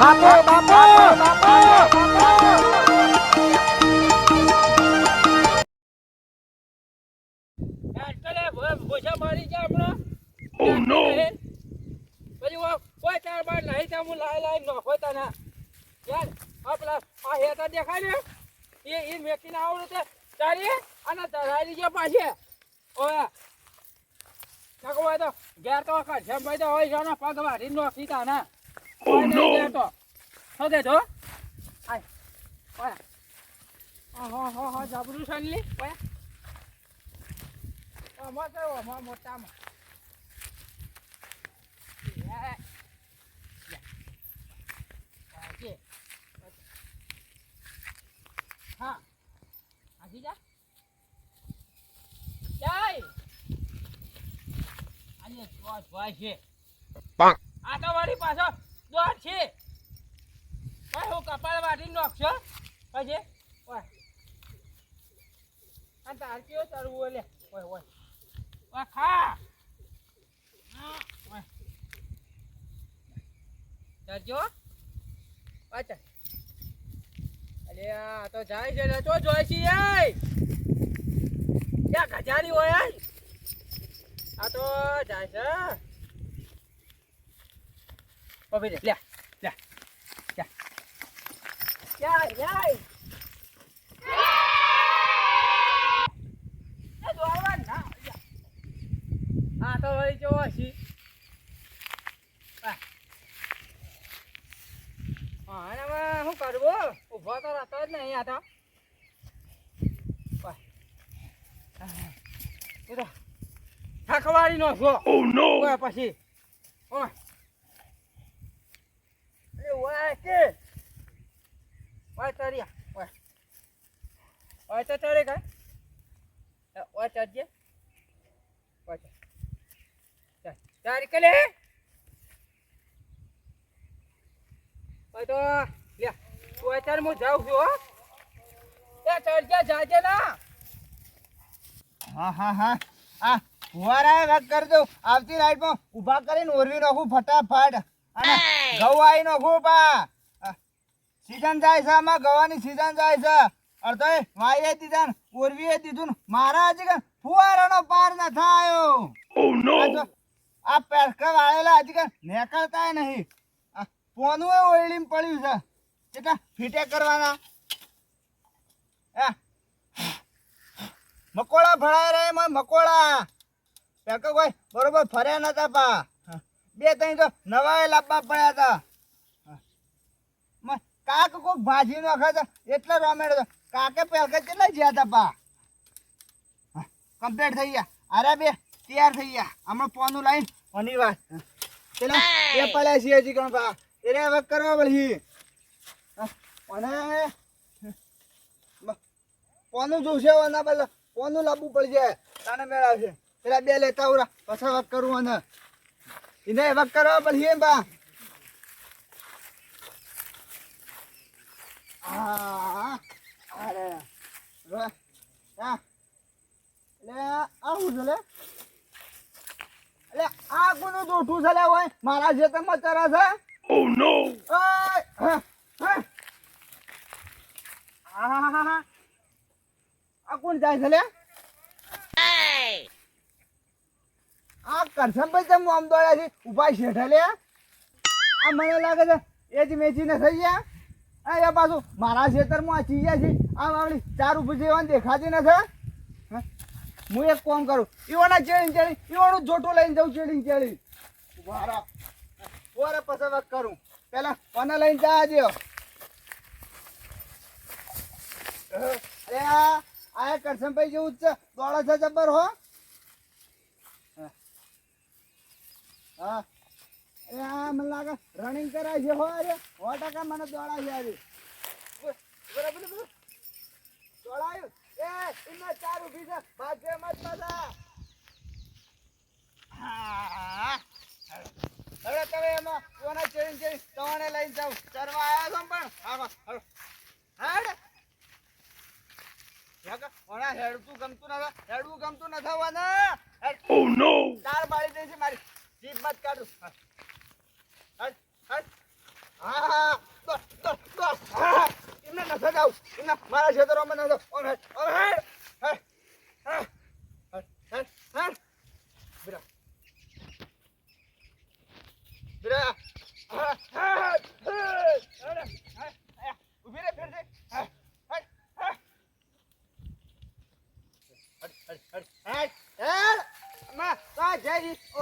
બાપુ બાપુ બાપુ. ભોસા મારી ગયા હમણાં. પછી ઓ- કોઈ ચાર બાર નહીં ત્યાં હું લાઈ લાઈ નોખો તને. યાર, આ પેલા આ હેઠા દેખાય ને? એ એ મેકીને આવડે તે ચાલી અને ચઢાઈ ગયા પાછી. ઓય. હોય તો ઘેર તો કાઢ્યા ભાઈ તો હોય પગ નોખી તા ના ઓય નહીં ઘેર તો શું દેજો આય ઓય હા હા હા જબરું સાંજલી ઓય આમાં તો આમાં મોટામાં યા. યા. આજે. હા હાજી જા જાય આજે શ્વાસ ભાઈ છે આ તો વળી પાછો દોડ છે. ભાઈ હું કપાળ વાટી નાખશો? પછી ઓય. અને તાર કેવો ચડવું ઓલે? અલે, આ તો જાય છે ને તો ક્યાં ગજારી હોય આ તો જાય છે ઓબી લે લે. લે. લે યાય યાય યા. આ તો વળી જોવો છે. અને હવે શું કરવું ઊભો તો રહેતો જ નહીં આ તો. થકવાડી નો છો. પછી. ઓય. ઓય કે? ઓય તરિયા ઓય ઓય તો કાંઈ અ, ઓય ચડજે ઓય ચાલ ચાલ નીકળે ઓય તો લે તું અત્યારે હું જાઉં છું હો. એ ચડજે જાજે ના. હા હા હા. આ ફુવારા વગ કરી દઉં આવતી રાઈડમાં ઊભા કરીને ઓરવી નાખું ફટાફટ. અને ઘઉં આવી નાખું પા સીઝન જાય છે આમાં ગવાની સીઝન જાય છે. અડધો વાઈએ દીધા ને ઓરવીએ દીધું ને મારા હજી કણ ફુવારાનો પાર ન થાયો. આ જો, આ પેરકા વાળેલા હજી કણ નીકળતાય નહીં. આ પોનું એ ઓઈલીમ પડ્યું છે. કેટલા ફીટે કરવાના. મકોડા ભણાય રહે મકોડા. પેકો કોઈ બરોબર ફર્યા નતા પા. બે ત્રણ તો નવા લાવવા પડ્યા હતા. કાક કોઈ ભાજી નો ખાતા એટલો રોમેડ કાકે પહેલકે કેટલા જ્યાં હતા પા? કમ્પ્લીટ થઈ ગયા. અરે બે, તૈયાર થઈ ગયા. હમણાં પોનું લાઈન. ઓની વાત? પેલા એ પડ્યા છીએ હજી કણ પા? એને હવે કરવા પડી અને પોનું જોશે એના પેલા પોનું લાવવું પડશે તાને મેળવશે. પેલા બે લેતા ઉરા પછી વાત કરું અને. એને વક કરવા પડશે એમ બા આ અરે રે આ લે આવું છે લે લે આ કોનું દોઠું છે લે હોય મારા ખેતરમાં ચરા છે ઓ નો આ કોણ જાય છે લે આ કરસનભાઈ તમે આમ દોડ્યા છે? ઊભા શેઠા લે આ મને લાગે છે એ જ મેચીને થઈ ગયા. અહીંયા પાછું. મારા ખેતરમાં આ ચીયા છે. આ વાવડી ચાર ઊભી જેવાની દેખાતી નથી, હું? એક કોમ કરું. ઈવાના ચેડી ચેડી, ઈવાનું જોટું લઈને જાઉં ચેડી. ચેડી મારા ઓરે પછી વખ કરું. પેલા મને લઈને જા દ્યો અરે આ આ કરસનભાઈ જેવું જ છે. દોડા છે જબર, હા. હા. અરે આ મને લાગે રનિંગ કરાય છે હો અરે. સો ટકા મને દોડાય છે આજે બરાબર દોડાયું. એ ચાર ઊભી છે. ભાગ્ય મત પાછા. હવે તમે એમાં કોને ચેડી ચેડી તવાને લઈને જાવ ચરવા આવ્યા છો પણ? હાલો હાલો. હાડ. હેડ હેડતું ગમતું નથી હેડવું ગમતું નથી હોવાને ઓ નો તાર લાંબા જ કાઢું એમને ન સગાવું એમને મારા ક્ષેત્રોમાં ન ઓમ હેડ ઓમ હેડ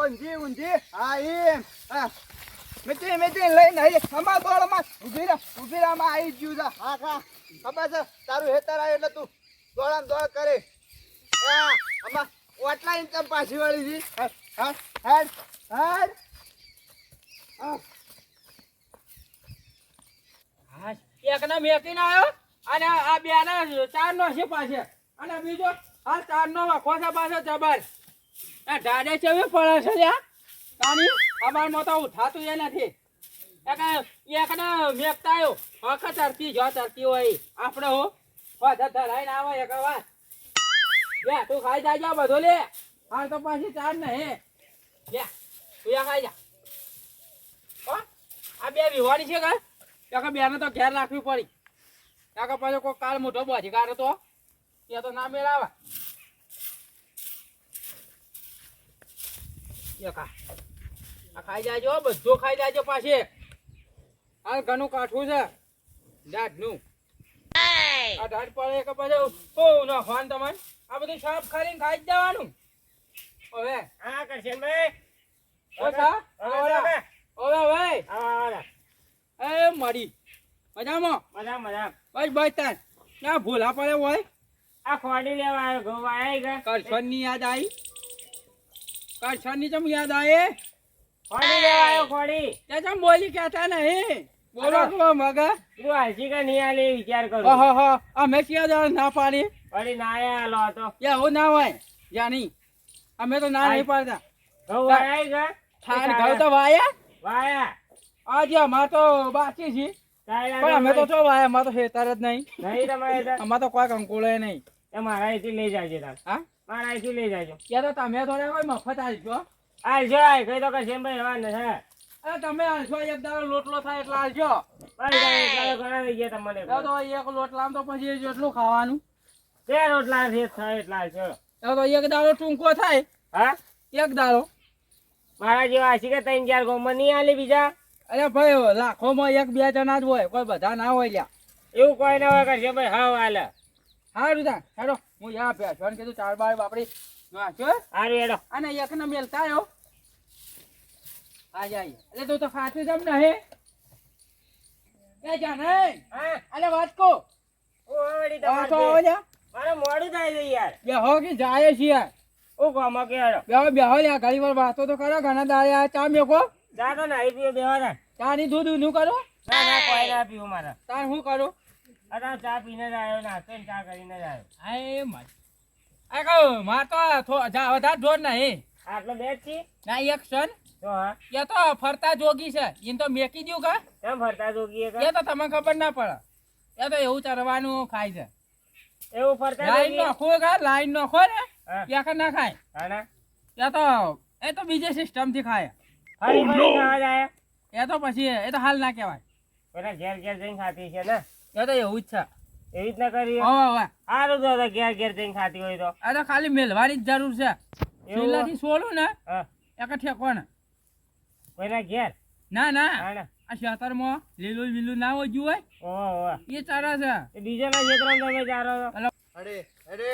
ઊંધી ઊંધી. હા, એમ. હા. મિત્રી મિત્રી લઈને આવી અમાર દોડમાં ઊભી રહે ઊભી રહે આમાં આવી જ ગયું છે. હા હા. ખબર છે? તારું હેતર આવે એટલે તું દોડામ દોડ કરે. હા, આમાં ઓટલા ઇન્ચ પાછી વાળી છે. હા હેડ હેડ. એકને મેકીને આવ્યો અને આ બે ચાર નો છે પાછે. અને બીજો આ ચારનો વખો છે પાછો જબર. આ ઢાડે ચેવી પડે છે લ્યા? તાની અમારમાં તો ઉઠાતું એ નથી. એક એકને મેકતા આખા તરતી જો તરતી હોય. આપણે હો વાધા ધરાઈને આવે એક વાર. લે તું ખાઈ જાજો બધું લે. હાલ તો પાછી ચાર નહીં લે તું યા ખાઈ જા. હો? આ બે વિવાડી છે કાં? બે બેને તો ઘેર રાખવી પડી. ત્યાં પાછો કોઈ કાળ મોટો બોધી કાઢે તો. એ તો ના મેળાવા. આ ખાઈ જાજો બધું ખાઈ જાજો પાછી. હાલ ઘણું કાઠું છે. દાઢનું. આ દાઢ પડે કે પછી ઓ નાખવાનું તમારે? આ બધું સાફ કરીને ખાઈ જ જવાનું. હવે. હા ઓછા હવે. એ મરી. મજામાં? મજા મજા બસ બસ તાર ક્યાં ભૂલા પડે હોય. આ ખોડી લેવા આવ્યો ઘઉં આયા ગયા. કરશનની યાદ આવી. કરશનની ચમ યાદ આવી ખોડી લે આયો ખોડી તે ચમ બોલી કહેતા નહીં? બોલો. કો મગા તું હાલશી કે નહીં આલે વિચાર કરો. ઓહો હો. અમે ક્યાં દાડા ના પાડી. વળી ના આયા હાલો તો. યા હું ના હોય. જાની. અમે તો ના નહીં પાડતા. ઘઉં તા- આયા થાન ઘર તો વાયા? વાયા. આજે અમાર તો બાકી છે. પણ અમે તો. છો વાયા અમાર તો ખેતર જ નહીં. નહીં તમારે? અમાર તો કોઈ કંકોળે નહીં. એ મારા અહીંથી લઈ જાય છે હા? મારા અહીંથી લઈ જાજો. કે તો તમે થોડા હોય મફત આલજો હાલશો આય કઈ તો કરશનભાઈ હવાને હે અરે તમે આલશો એક દાડો લોટલો થાય એટલે આલજો થઈ ગયા તમને તો એક લોટલામ તો પછી જેટલું ખાવાનું. બે રોટલા છે થાય એટલા તો એક દાડો ટૂંકો થાય. હા? એક દાડો. મારા જેવા છે કે ત્રણ ચાર ગોમાં નહીં આલી બીજા? અરે ભાઈ લાખોમાં એક બે જણા જ હોય. કોઈ બધા ના હોય લ્યા. એવું કોઈ ના હોય કરશનભાઈ હા હાલે સારું તા હેડો. હું યા ભેસવાનું કીધું ચાર બાર બાપડી નાખ્યો સારું એડો અને એકને મેલતા આવ્યો આ જાય એટલે તું તો ફાટે જમ નહીં. એ જાને. હા. અલે વાત કો ઓ વળી આ તો લ્યા મારે મોડું થાય છે યાર. બેહો કે જાય છે યાર. ઓ ગામા કે હેડો. બેહો બેહો લ્યા ઘણી વાર વાતો તો કરો ઘણા દાડે આ ચા મેકો. જા તો નાઈ પીઓ બેહવા તા ચા ની દૂધનું કરો. ના ના કોઈ ના પીવું મારા. તાર હું કરો? અતા ચા પીને જ આવ્યો નાસ્તો ચા કરીને જ આવ્યો. આ માર આ કહું માર તો વધારે ઢોર નહીં. આટલો બે જ ના એક સન એ તો ફરતા જોગી છે. એને તો મેકી દ્યું કા? કેમ ફરતા જોગીએ એ તો તમને ખબર ના પડે. એ તો એવું ચરવાનું ખાય છે. એવું ફરતા લાઈન નોખો કા? લાઈન નોખો ને? એક ના ખાય. હા એ તો એ તો બીજે સિસ્ટમથી ખાય. જાય એ તો પછી એ તો હાલ ના કહેવાય. ઘેર ઘેર જઈને ખાતી છે ને? તો એવું જ છે એવી રીતના કરી સારું તો ઘેર ઘેર જઈને ખાતી હોય તો આ તો ખાલી મેલવાની જ જરૂર છે છેલ્લાથી છોડું ને એક ઠેકો ને કોઈના ઘેર ના ના આ લીલું લીલું ના હોય હોય ઓહો ઓહો એ ચારે છે ક્ષેત્રમાં તમે ચારો અરે અરે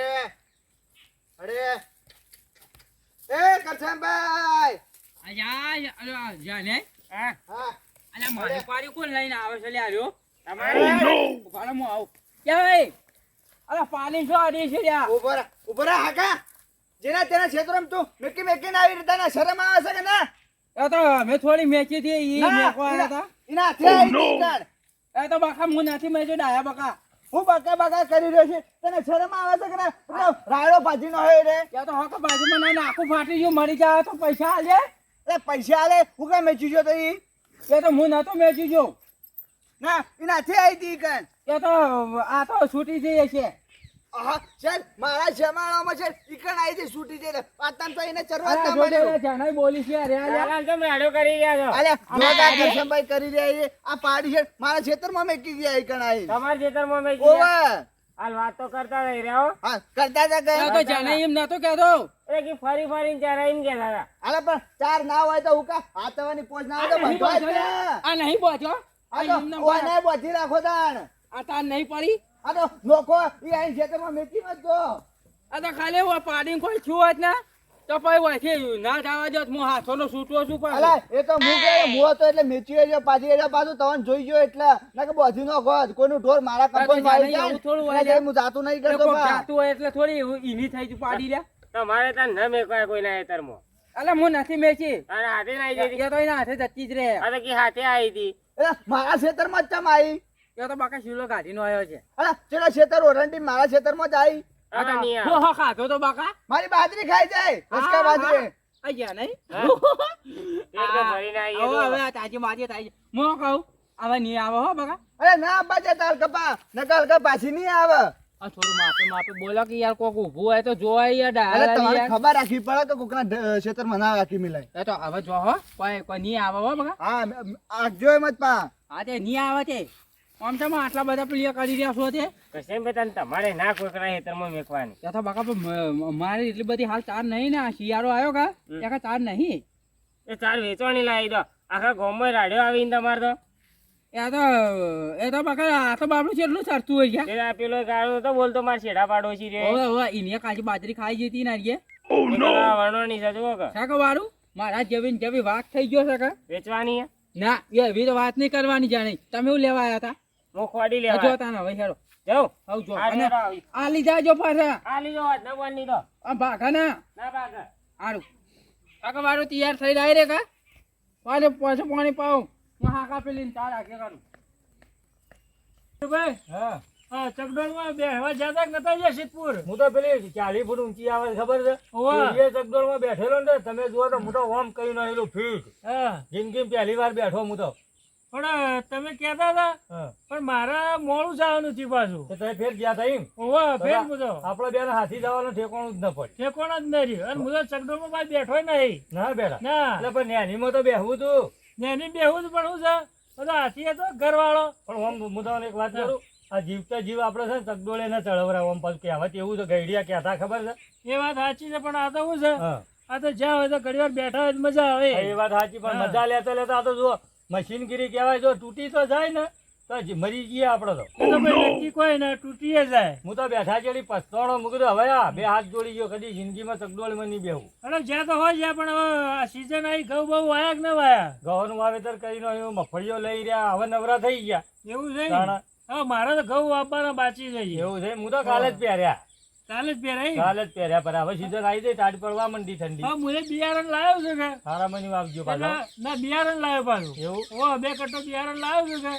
એ જાને હા હા અલ્યા મારી પાડી કોણ લઈને આવે છે લ્યા પાણી શું આડી છે લ્યા? ઊભો રહે ઊભો રહે હાકા. જેના તેના ક્ષેત્રમાં તું મેકી મેકીને આવી રીતે શરમ આવે છે કે ના? એ તો મેં થોડી મેચી હતી ઈ મેકવા હતા. એના હાથે આવી એ તો બાકા હું નથી મેચ્યો ડાયા બકા હું બકા બકા કરી રહ્યો છે. તને શરમ આવે છે કે ના? પેલો રાયડો ભાજી નો હોય રે. ત્યાં તો હક બાજુમાં ના નાખું ફાટી ગયું મરી જાય તો પૈસા આલે. એ પૈસા આલે હું કઈ મેચી જો તો એ તો હું નતો મેચી ગયો. ના એના છે આઈ હતી કન એ તો આ તો છૂટી જઈએ છે આહા ચાલ મારા જમાડામાં છે ઈકણ આવી હતી છૂટી જઈને. પાતામ તો એને ચરવા તમારે અરે જાનાઈ બોલી છે અરે અલ્યા. ચાલાન તો મેળો કરી રહ્યા છો. અલ્યા જોરદાર કરશનભાઈ કરી રહ્યા છે આ પાડી છે મારા ખેતરમાં મેકી ગયા ઈકણ આવી તમારા ખેતરમાં મેં ઓવે. હાલ વાત તો કરતા રહી રહ્યો હા. કરતા હતા એ તો જાનાઈ એમ નતો કહેતો. એટલે કે ફરી ફરીને ચારા એમ કહેતા હતા. અરે પણ ચાર ના હોય તો હું કા? હાથવાની પોચ ના હોય તો. લ્યા. આ નહીં બોજો તો ઓને બોધી રાખો તાણ. આ તાર નહીં પડી? આ તો નોખો ઈ આઈને ખેતરમાં મેકી મત જો આ તો ખાલી ઓ પાડી કોઈ થયું હોત ને તો પછી વાંચી ના જવા જો હું હાથો નો સૂટવો છું પણ અલા એ તો હું કે હું તો એટલે મેચી છે પાછી એટલે પાછું તમને જોઈ ગયો એટલે. ના કે બોધી નો ગોત કોઈનું ઢોર મારા કંપની માં જાણે જાય થોડું હોય એટલે હું જાતું નહીં તો કરતો જાતું હોય એટલે થોડી ઈની થઈ જ પાડી લે. તમારે ત્યાં ન મેકવાય કોઈના હેતરમાં અલા હું નથી મેચી. અરે હાથે ના આવી જતી. તો એના હાથે જતી જ રહે. અરે કી હાથે આવી હતી. એટલે મારા ખેતરમાં જ ચમ આવી એ તો બાકા શીલો કાઢીનો આવ્યો છે. અલા ચેલો ખેતર ઓરંટી મારા ખેતરમાં જ આવી. હો હો ખાધો તો બાકા? મારી બાજરી ખાઈ જાય રસકા બાજરી. આઈ ગયા નહીં? પેટ તો ભરીને આવી હવે હવે આ તાજી મારી થાય મો હું કહું હવે નહીં આવે હો બકા? અરે ના બાજે તાર કપા નકલ કપા પાછી નહીં આવે. આ થોડું માપે માપે બોલો કે યાર કોક ઊભું હોય તો જોવાય યાર અરે ડાયા તમારે યાર. ખબર રાખવી પડે કે કોકના ઢ- ખેતરમાં ના રાખી મિલાય એ તો હવે જો હો કોઈ કોઈ નહીં આવે હો બકા. હા મ- આગજો એમ જ પા. હા તે નહીં આવે તે. આમ તો આટલા બધા પ્લેયર કરી રહ્યા છો તે. કશે તને તમારે ના કોઈકના હેતરમાં મેકવાની એ તો બકા પણ મ- મ- મારી એટલી બધી હાલ તાર નહીં ને આ શિયાળો આવ્યો કા. ત્યાં તાર નહીં? એ ચાર વેચવાની લાવી દો. આખા ગામમાં રાડ્યો આવીને તમારે તો. એ તો એ તો બકા આ તો બાપડું કેટલું ચરતું હોય પેલો ગાળો તો બોલતો માર શેડા પાડોશી રે. હવે હવે એને કાચી બાજરી ખાઈ જતી ના રે કે? મારા જેવી થઈ ગયો છે કે? વેચવાની ના એ એવી તો વાત નહીં કરવાની જાણે. તમે લેવા હતા? હું ખોડી આ જો લેવા તાને હવે હેડો. જાઉં? આવ જો. અને આ લઈ જાજો પાછા. આ લીધો વાત ના બોલ આ ભાગા ના. ના ભાગા. સારું કાકા મારું તૈયાર થઈ જાય રે કા? પાછું પાછું પાણી પાઉં. હાકા પેલી ને આગે કરું ભાઈ હા. હા ચકડોળમાં બેહવા જતા નતા ગયા સિદ્ધપુર? હું તો પેલી ચાલી ફૂટ ઊંચી આવે ખબર છે? એ ચકડોળમાં બેઠેલો ને તમે જુઓ તો ઓમ ફીટ. જિંદગી પહેલી વાર બેઠો હું તો. પણ તમે કહેતા હતા પણ મારા મોડું જવાનું છે પાછું. તમે ફેર ગયા તા એમ? ઓવા ફેર મુજો આપણે બેન હાથી જવાનું ઠેકોણ જ ન પડે. ઠેકોણ જ નહીં રહ્યું. અને મુજો ચકડોળમાં બેઠો નહીં. ના બેઠા. ના. એટલે પણ નેનીમાં તો બેહવું તું. નેની બેહું પણ હું છે બધો હાથી હતો ઘરવાળો. પણ ઓમ હું તમને એક વાત કરું આ જીવતા જીવ આપણે છે ને ચકડોળે ના ચળવરા ઓમ પાછું કહેવત એવું તો ગઈડિયા કહેતા ખબર છે? એ વાત સાચી છે પણ આ તો શું છે? આ તો જ્યાં હોય તો ઘડી વાર બેઠા હોય મજા આવે. એ વાત સાચી પણ મજા લેતા લેતા આ તો જુઓ મશીનગીરી કહેવાય જો તૂટી તો જાય ને તો મરી ગયા આપડે તો. ભાઈ નક્કી કોઈ ને તૂટીએ જાય. હું તો બેઠા ચડી પસ્તાણો મૂકી હવે આ બે હાથ જોડી ગયો કદી જિંદગીમાં ચકડોળમાં નહીં બેવું અરે જ્યાં તો હોય જ્યાં પણ હવે આ સિઝન આવી ઘઉં બહુ વાયા કે ન વાયા? ઘઉંનું વાવેતર કરીને આવ્યું મગફળીઓ લઈ રહ્યા હવે નવરા થઈ ગયા. એવું છે ને? હવે મારે તો ઘઉં વાપવાના બાચી જઈએ એવું છે હું તો કાલે જ પહેર્યા. કાલે જ પહેરાય કાલે જ પહેર્યા પર હવે સીઝન આવી જાય તાજ પડવા માંડી ઠંડી. હવે મુએ બિયારણ લાવ્યો છે કે? સારા મની વાવજો પાછો. ના બિયારણ લાવ્યો પાછું. એવું? ઓ બે કટ્ટો બિયારણ લાવ્યો છે કે.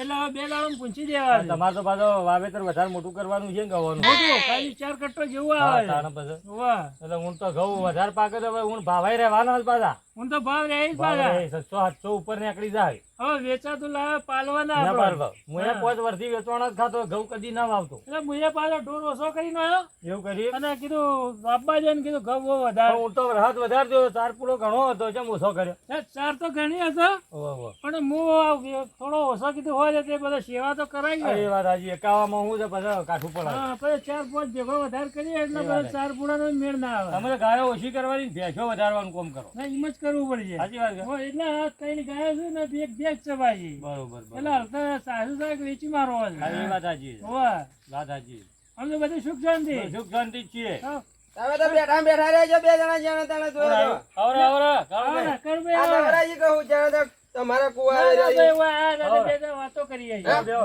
એટલે હવે બે દાડો પૂછી દેવા તમારે તો પાછો વાવેતર વધારે મોટું કરવાનું છે ને ગવાનું. મોટું ખાલી ચાર કટ્ટો જેવું આવે. તાણે પછી. એટલે હું તો ઘઉં વધારે પાકે તો હવે હું ભાવાઈ રહેવાના જ પાછા. હું તો ભાવ રહીશ પાછા રહે, સાતસો ઉપર નીકળી જાય. હવે વેચાતું લાવે પાલવાના ના પાલવા. હું પાંચ વર્ષથી વેચવાના જ ખાતો ઘઉં કદી ના વાવતો. એટલે મુએ પાછો ઢોર ઓછો કરીને આવ્યો. એવું કરી અને કીધું બાપા જઈને કીધું ઘઉં બહુ વધારે. હું તો રાહત વધારે જોયો ચાર પૂરો ઘણો હતો ચમ ઓછો કર્યો? ચાર તો ઘણી હતો. પણ હું થોડો ઓછો કીધું હોય તે બધો સેવા તો કરાવી ગયો. એ વાત હાજી એકાવામાં હું તો પછી કાઠું પડે હા પછી ચાર પાંચ ભેગો વધારે કરીએ એટલે ચાર પૂડાનો મેળ ના આવે. તમે ગાયો ઓછી કરવાની ભેંસો વધારવાનું કામ કરો. ના એમ જ કરવું પડશે. સાચી વાત એટલે કઈ ગયા ગાયો છે ને બે બરોબર બરોબર. એટલે સાસુ સાહેબ વેચી મારો એ વાત સાચી વાત સાચી છે. અમને બધી સુખ શાંતિ. સુખ શાંતિ છીએ. તમે તો બેઠા બેઠા રહેજો બે જણા જણા તને જોયો આવરે, આ. કહું તક તમારા કુવા વાતો બેહો.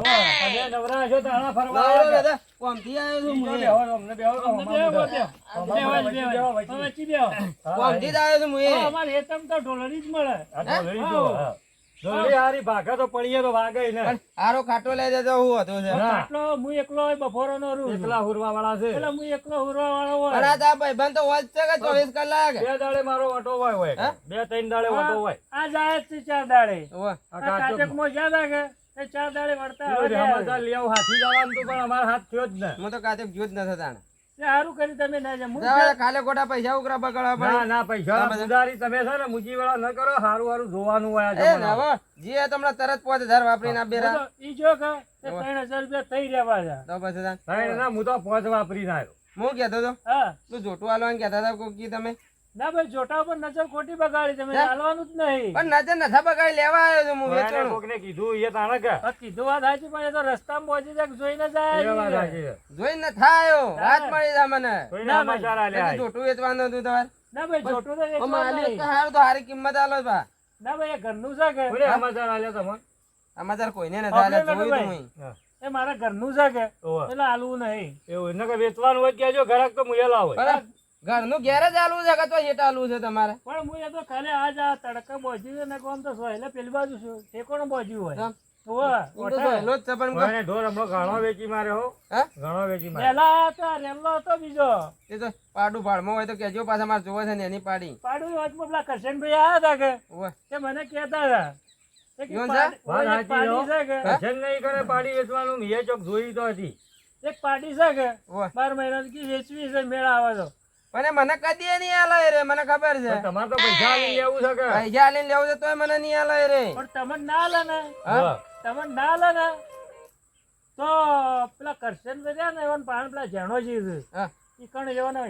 નવરા હશો તો ફરવા દાદા કોમથી આવ્યો છું છો. બેહો, અમને બેહો, બેહો, બેહો. કોમથી જ આવ્યો છું મુએ. અમારે હેતમ તો ઢોલરી જ મળે. ઢોલરી હારી ભાગે તો પડીએ તો વાગે ને. પણ ખાટો લઈ જતો હું હતો છે. ના. હું. એકલો હોય બપોરનો રૂ એકલા હુરવા વાળા છે. એટલે હું એકલો હુરવા વાળો હોય આ તા ભાઈબંધ તો હોત છે કે ચોવીસ કલાક? બે દાડે મારો ઓટો હોય હોય બે ત્રણ દાડે ઓટો હોય. આ જાય છે ચાર દાડે. આ જ્યાં લાગે એ ચાર દાડે વળતા આવે હાથી જવાનું પણ અમારો હાથ થયો જ ને. હું તો કાચક જોયું ન નથી કરી તમે ના જાઓ. કાલે ખોટા પૈસા ઉઘરા બગાડવા ના ના પૈસા ઉધારી તમે છે ને મુજી વાળા ન કરો સારું સારું જોવાનું હોય એ જમાનામાં. જે તમને તરત પાંચ હજાર વાપરી ના તો ઈ જો કે ત્રણ હજાર રૂપિયા થઈ રહ્યા છે. તો પછી. ના, ના હું તો પોંચ વાપરીને આવ્યો. હું કહેતો હતો હા. તું જોટું હાલવાનું કહેતા હતા કી તમે? ના ભાઈ જોટા ઉપર નજર ખોટી બગાડી તમે ચાલવાનું જ નહીં. પણ નજર નથા બગાડી લેવા આવ્યો છું હું વેચવાનું કોકને કીધું એ તાણે કે. કીધું વાત સાચી પણ એ તો રસ્તામાં પહોંચી જાય જોઈને જાય જોઈને. નથા આવ્યો વાત મળી જા મને. ના આલ્યા એટલે જોટું વેચવાનું હતું તમારે? ના ભાઈ જોટું તો વેચવાનું નહીં. તો હારું તો હારી કિંમત આલો બા. ના ભાઈ એ ઘરનું છે કે કોને સમાચાર આલ્યા તમને સમાચાર કોઈને નથી આલ્યા જોયું હું. એ મારા ઘરનું છે કે. એટલે આલવું નહીં. એવું એને કે વેચવાનું હોય કેજો ઘરાક તો મુયે લાવે ઘરનું નું ગેરેજ આલવું છે કે તો હેટ આલવું છે તમારે? પણ હું એ તો ખાલી આજ આ તડકા બોજી છે ને કોમ તો સોય પેલી બાજુ બોજ્યું હોય? તો. સહેલો છે પણ કોઈને ઢોર હમણાં ઘણો વેચી મારે હો. હા? ઘણો વેચી મારે પહેલા હતા રેલ્લો હતો બીજો. એ પાડું ભાડમાં હોય તો કેજો પાછા મારે જોવે છે ને એની પાડી. પાડું વચમાં પેલા કરશનભાઈ આયા હતા કે? તે મને કેતા હતા. તે કે ઈવન પાડી- એક પાડી છે કે? ભજન નહીં કરે પાડી વેચવાનું. એ ચોક જોઈ તો હતી. એક પાડી છે કે? બાર મહિના વેચવી છે મેળા આવે તો. એ મને કદી નહીં આલાય રે મને ખબર છે. તમારે તો પૈસા લઈને લેવું છે કે? પૈસા લઈને લેવું છે તોય મને નહીં આલાય રે. પણ તમને ના લે ને. તમે તમને ના લે ને તો પેલા કરશન રહ્યા ને એવા પાણ પેલા જેણોજી છે. હા. ઈ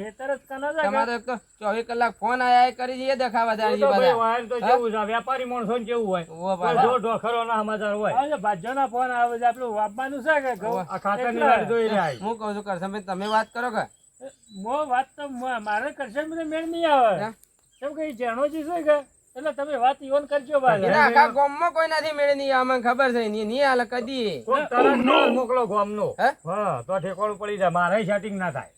હેતર જ કને એક તો કલાક ફોન આયા કરી એ દેખાવા તો દાડી બધા. વાયર તો કેવું છે વેપારી માણસો ને કેવું હોય? જો ઢોખરો ના સમાચાર હોય. હવે ભાજ્યોના ફોન આવે છે આપણું વાપવાનું છે કે આ ખાતરની એટલે. જોઈ રહ્યા હું કહું છું કરશનભાઈ તમે વાત કરો કે? મો વાત તો મારે કરશે મને મેળ નહીં આવે. કેમ? કે જાણો છે શું કે? એટલે તમે વાત ઈવન કરજો એને પાછા ગોમમાં કોઈ નથી મેળ નહીં આવે ખબર છે. નહીં નહીં હાલે કદી. તરત મોકલો ગોમ નો હા તો ઠેકોણું પડી જાય. મારે સેટિંગ ના થાય.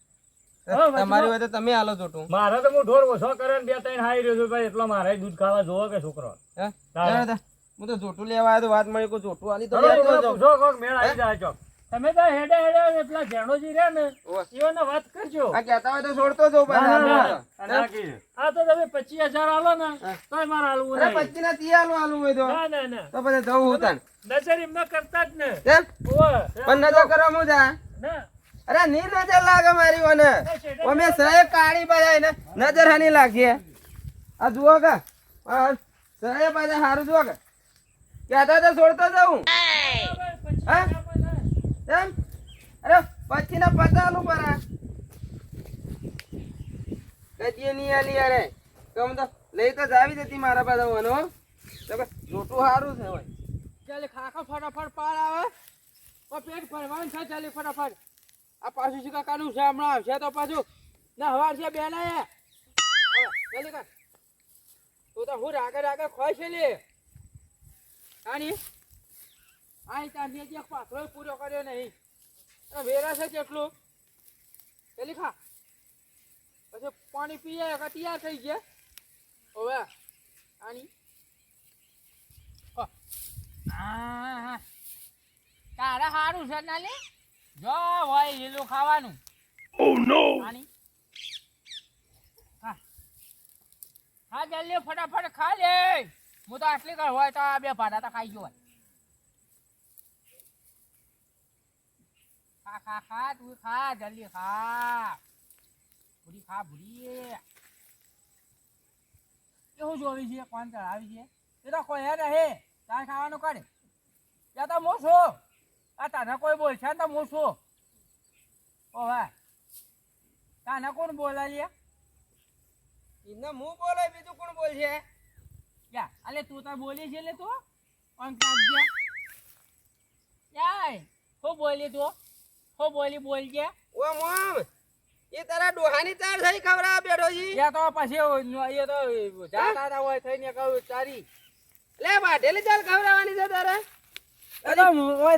તમારી વાત તમે હાલો જોટું. મારે તો હું ઢોર ઓછો કરે બે ત્રણ હાઈ રહ્યો છું ભાઈ એટલો મારે દૂધ ખાવા જોવો કે છોકરો? હે? તા. હું તો જોટું લેવા આવ્યો તો વાત મળી કોઈ જોટું આલી તો મેળ આવી જાય ચોક. તમે તો હેડે હેડે એટલા જેણોજી રહ્યા ને એવાને વાત કરજો. આ કહેતા હોય તો છોડતો. ના. આ તો તમે પચીસ હજાર આલો ને તો મારે આલવું નહીં. પચ્ચી ના તી હાલું હાલું હોય તો. ના ના ના. તો પછી જવું હું તને નજર એમને કરતા જ ને? પણ નજર કરવા હું જા. અરે ની નજર લાગે મારી ઓને. અમે સહે કાળી બજાય ને. નજર હાની લાગી આ જુઓ કે. સહે પાછા હારું જુઓ કે. કહેતા તો છોડતો જાઉં હા? એમ? અરે પછી ના પચાલું પર કદી નહીં આલી યાર કમ તો લઈ તો જાવી જતી મારા પાસે ઓનો તો કે જોટું સારું છે હોય. ચાલે ખાખા ફટાફટ પાર આવે. તો પેટ ભરવાનું છે, ચાલે ફટાફટ. આ પાછું શું કાકાનું છે હમણાં? આવશે તો પાછું. ના, હવાર છે બે ના એ કા. તું તો હું રાગે રાગે ખોય છે લે. આની? આ તાંડી જે પાથરો પૂરો કર્યો નહીં. અને વેરા છે કેટલું? ચાલી ખા. પછી પાણી પીએ કે તૈયાર થઈ ગયા. હવે આની. તારે સારું છે ના લે? જો હોય લીલું ખાવાનું. આની. હા. હા જલ્દી ફટાફટ ખા લે. હું તો આટલી કર હોય તો આ બે ભાડા તો ખાઈ ગયો ખા ખા ખા તું ખા જલ્દી ખા. ભૂરી ખા ભૂરી. કેવું જોવી છે કોણ ચડાવી છે? એ તો કોઈ હે તારે ખાવાનું કરે યા તો હું છું. આ તને કોઈ બોલશે તો હું છું. ઓ ભાઈ તને કોણ બોલાય એને હું બોલે બીજું કોણ બોલશે? યા અલે તું તો બોલી છે લે તું. કોણ કાઢજે યાય હું બોલી તું. હું બોલી બોલજે ઓ મોમ એ તારા ડોહાની ચાર થઈ ખવડાવ બેડો જી એ તો પછી એ તો જાતા હતા હોય થઈને કહું તારી. લે બાઢેલી ચાલ ખવડાવવાની છે તારે. એ તો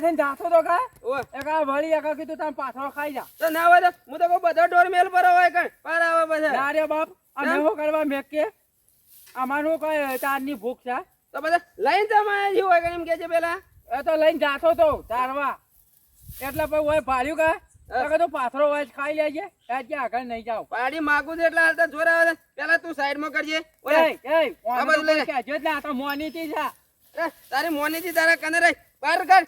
થઈને જાતો તો કા? ઓ. એક વળી એક કીધું તમે પાથરો ખાઈ જા. તો ના હોય હું તો બધો ડોર મેલ પર હોય કણ પાર આવે પછી. ના રે બાપ અમે શું કરવા મેકે અમારું કઈ તારની ભૂખ છે. તો બધા લઈને જમાય જી હોય એમ કે છે પેલા? એ તો લઈને જાતો તો તારવા એટલે પછી ઓય ભાર્યું કા? તો પાથરો વાજ ખાઈ લેજે. ત્યાં આગળ નહીં જાવ પાડી માગું છે એટલે હાલતા જોર આવે પેલા તું સાઈડમાં કરજે. ઓય, બાજુ તો લઈ લે. કોઈ કહેજો ના, આ તો મોનીથી છે. એ, તારી મોનીજી તારા કને રહી? પાર કર.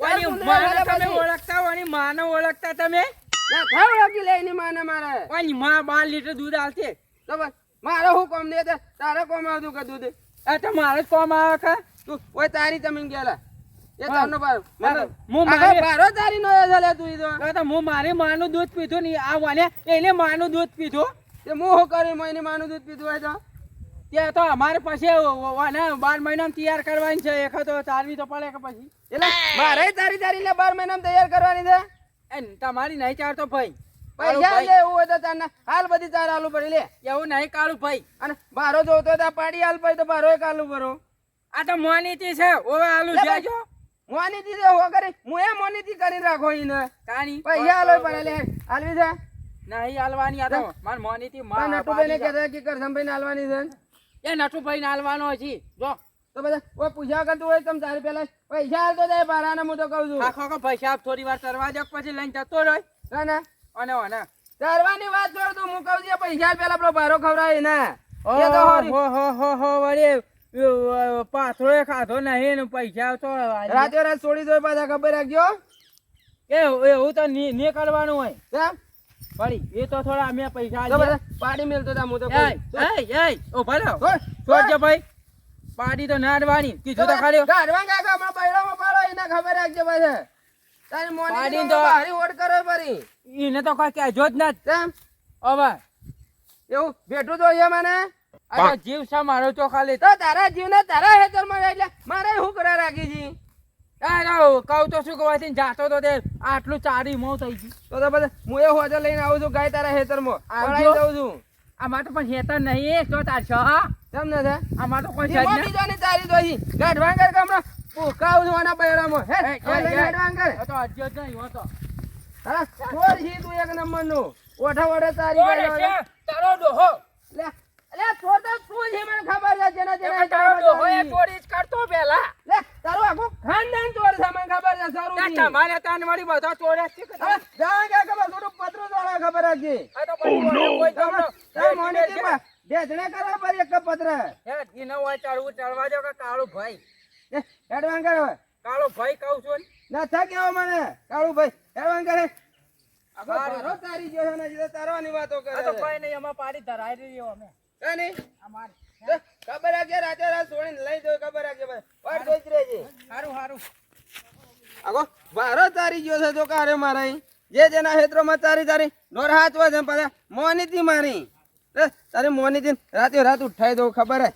ઓની માને તમે ઓળખતા ઓની માને ઓળખતા તમે? ના ખાવ રાખી લે એની માને મારે. ઓની માં બાર લીટર દૂધ આલતી તો બસ. મારો હું કોમ દે તારા કોમ આવતું કે દૂધ? એ તો મારે જ કોમ આવે કે? તું ઓય તારી જમીન ગયેલા. એ તારનો હું. આખો મારી- તારી નો છે તું તો. તો તો હું મારી માનું દૂધ પીધું ને આ વાને એને માનું દૂધ પીધું. તે હું શું કરી મેં માનું દૂધ પીધું હોય તો? તે તો અમારે પછી બાર મહિના તૈયાર કરવાની છે. એક તો તારવી તો પડે કે પછી. એટલે મારે તારી તારી બાર મહિના તૈયાર કરવાની છે? તમારી નહીં ભાઈ. કાળું પૈસા ભાઈ. લે એવું હોય તો તને હાલ બધી તાર આલુ પડી લે. એવું નહીં કાળું ભાઈ. અને બારો જોતો તા પાડી હાલ ભાઈ તો બારો કાળું ભરો. આ તો મોનીતી છે. ઓવે આલુ જાજો. મોની દીધે હો કરી. હું એ મોની કરી રાખો ઈને. કાની? પૈસા આલો પડે લે. આલવી છે? નહીં હાલવાની આ તો. માર મોનીતી માર નટુભાઈ ને કહેતા કે કરસમભાઈ ને આલવાની છે એ નટુભાઈ ને હાલવાનો છે જો. તો બધા કોઈ પૂછ્યા કરતું હોય તમે તારી પેલા પૈસા હાલતો જાય બારાને હું તો કહું છું. આખો કો પૈસા આપ થોડી વાર તરવા જાવ પછી લઈને જતો રહે. ના ના. અને ઓને. તરવાની વાત છોડ તું હું કહું છું પૈસા પેલા આપણો ભારો ખવડાય ને હો હો હો હો વળી. પાથરો ખાધો નહીં ને પૈસા તો રાતે રાત છોડી દો પાછા ખબર રાખજો. એ એવું તો ની ની કરવાનું હોય. કેમ? વળી એ તો થોડા અમે પૈસા પાડી મેલતો તા હું તો રહો. છોડ, છોડજો ભાઈ? પાડી તો નાડવાની. કીધું તો ખાલી ગાઢવા કાકા હમણાં બૈરામાં પાડો એને ખબર રાખજો પાછા. તારી મોની પાડી તો- ભારી ઓડ કરો ફરી. એને તો કોઈ કહેજો જ ના કેમ? હવે. એવું બેઠું તો અહીંયા મને? આ તો જીવ છે મારો તો ખાલી તો તારા જીવને તારા હેતરમાં એટલે મારે શું કરવા રાખી છી અરે કહું તો શું કહેવાય જાતો તો તે આટલું ચારી મો થઈ ગયું. તો તો બધા હું એ હોજો લઈને આવું છું ગાય તારા હેતરમાં આવી જાઉં છું. આમાં તો પણ હેતર નહીં તો તાર છો કેમ ને આ માટે કોઈ છે જ. બીજોની તારી તો અહીં ગાઢવાંગર ગામમાં ભૂકાવું છું આના બૈરામાં. હે આ. ગાઢવાંગર આ તો અજ્યો જ નહીં હોતો. હા ચોર છી તું એક નંબરનું ઓઠા ઓઠા તારી? તારો ડોહો. લે. લે ચોર તો છે મને ખબર છે? જેના જેના એમાં તારો ડોહો એ હેતરમાં ચોરી કરતો પહેલા લે તારું આખું ખાનદાન ચોર છે મને ખબર છે સારું ત્યાં તમારે ત્યાં વળી બધો ચોરે છે કે કે ખબર થોડું પતરું દ્વારા ખબર રાખજે આ તો કોઈ- કોઈ તમને તારે મોની કી માં ઢેચણે કરવા પર એક પત્ર. હે, ઈ હોય ચડવું ચડવા દો કે કાળું ભાઈ. એ, હેડવાન કર ભાઈ કહું છું ને. થા કેવો મને? કાળુ ભાઈ હેડવાન કરે. તારો ને વાતો કરે તો છે. નહીં અમાર પાડી ધરાઈ રહ્યો અમે. કાં નહીં? અમાર ખબર રાખજે રાતે રાત છોડીને લઈ જો ખબર આગે વાટ જોઈ જ રહેજે. સારું સારું આગો વારો તારી ગયો છે તો કારે મારા જે જેના માં તારી તારી નોર હાથ હોય છે પાછા મોનીથી મારી. તારી મોનીથી રાતે રાત ઉઠાઈ દઉં ખબર હે?